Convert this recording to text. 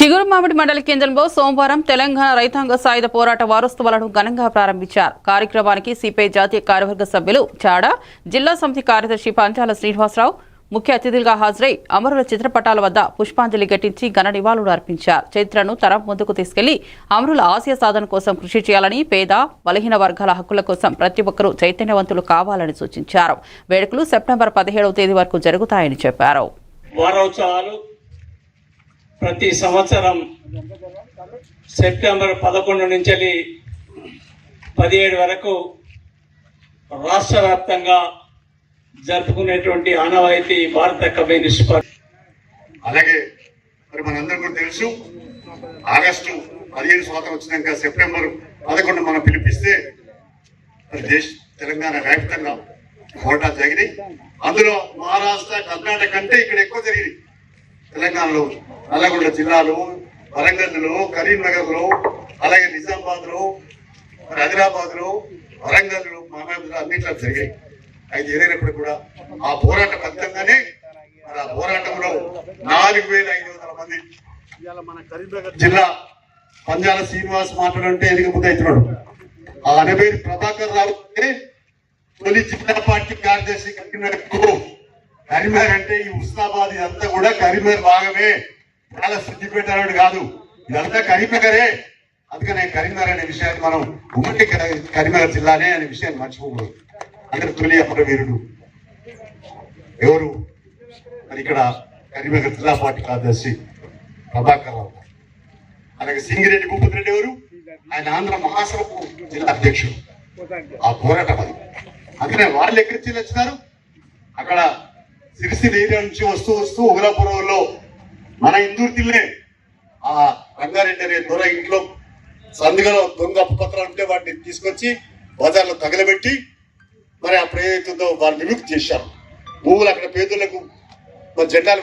చిగురుమామిడి మండల కేంద్రంలో సోమవారం తెలంగాణ రైతాంగ సాయుధ పోరాట వారోత్సవాలను ఘనంగా ప్రారంభించారు. కార్యక్రమానికి సిపిఐ జాతీయ కార్యవర్గ సభ్యులు చాడ జిల్లా సమితి కార్యదర్శి పంచాల శ్రీనివాసరావు ముఖ్య అతిథులుగా హాజరై అమరుల చిత్రపటాల వద్ద పుష్పాంజలి ఘటించి ఘన నివాళులు అర్పించారు. చరిత్రను తరం ముందుకు తీసుకెళ్ళి అమరుల ఆశయ సాధన కోసం కృషి చేయాలని పేద బలహీన వర్గాల హక్కుల కోసం ప్రతి ఒక్కరూ చైతన్యవంతులు కావాలని సూచించారు. వేడుకలు సెప్టెంబర్ పదిహేడవ తేదీ వరకు జరుగుతాయని చెప్పారు. వారోత్సవాలు ప్రతి సంవత్సరం సెప్టెంబర్ పదకొండు నుంచి పదిహేడు వరకు రాష్ట్ర వ్యాప్తంగా జరుపుకునేటువంటి ఆనవాయితీ భారత కమ్యూనిస్ట్ పార్టీ అలాగే మరి మనందరికీ కూడా తెలుసు ఆగస్టు పదిహేను స్వాతంత్రం వచ్చినాక సెప్టెంబర్ పదకొండు మనం పిలిపిస్తే మరి దేశ తెలంగాణ వ్యాప్తంగా ఓటా జరిగినాయి. అందులో మహారాష్ట్ర కర్ణాటక కంటే ఇక్కడ ఎక్కువ జరిగింది తెలంగాణలో నల్లగొండ జిల్లాలో వరంగల్లో కరీంనగర్లో అలాగే నిజామాబాద్లో మరి ఆదిలాబాద్లో వరంగల్లో అన్నిట్లో జరిగాయి. అయితే ఏదైనప్పుడు కూడా ఆ పోరాట ఫలితంగానే మరి ఆ పోరాటంలో నాలుగు వేల ఐదు వందల మంది జిల్లా పంజాల శ్రీనివాస్ మాట్లాడంటే ఎదిగి ముందు అవుతున్నాడు ఆ అనబేరు ప్రభాకర్ రావు తొలి జిల్లా పార్టీ కార్యదర్శి కరీంనగర్ కరీంనగర్ అంటే ఈ ఉస్నాబాద్ ఇదంతా కూడా కరీంనగర్ భాగమే. చాలా సిద్ధిపేట అనేది కాదు. ఇదంతా కరీంనగరే. అందుకనే కరీంనగర్ అనే విషయాన్ని మనం ఉమ్మడి కరీంనగర్ జిల్లానే అనే విషయాన్ని మర్చిపోకూడదు. అందరు తొలి అమర వీరుడు. ఎవరు? మరి ఇక్కడ కరీంనగర్ జిల్లా పార్టీ కార్యదర్శి ప్రభాకర్ రావు గారు. అలాగే సింగిరెడ్డి భూపతి రెడ్డి ఎవరు? ఆయన ఆంధ్ర మహాసభకు జిల్లా అధ్యక్షుడు. ఆ పోరాటం అది. అందుకనే వాళ్ళు ఎక్కడి నుంచి వచ్చినారు? అక్కడ సిరిసిల్ల ఏరియా నుంచి వస్తూ వస్తూ ఉగలాపురంలో మన ఇందూర్తిల్లే ఆ రంగారెడ్డి అనే దొర ఇంట్లో సందుగలో దొంగ అప్పుపత్రాలు ఉంటే వాటిని తీసుకొచ్చి బజార్లో తగలబెట్టి మరి అప్పుడు ఏదైతుందో వారిని విముక్తి చేశారు. భూములు అక్కడ పేదలకు మరి జెండాలు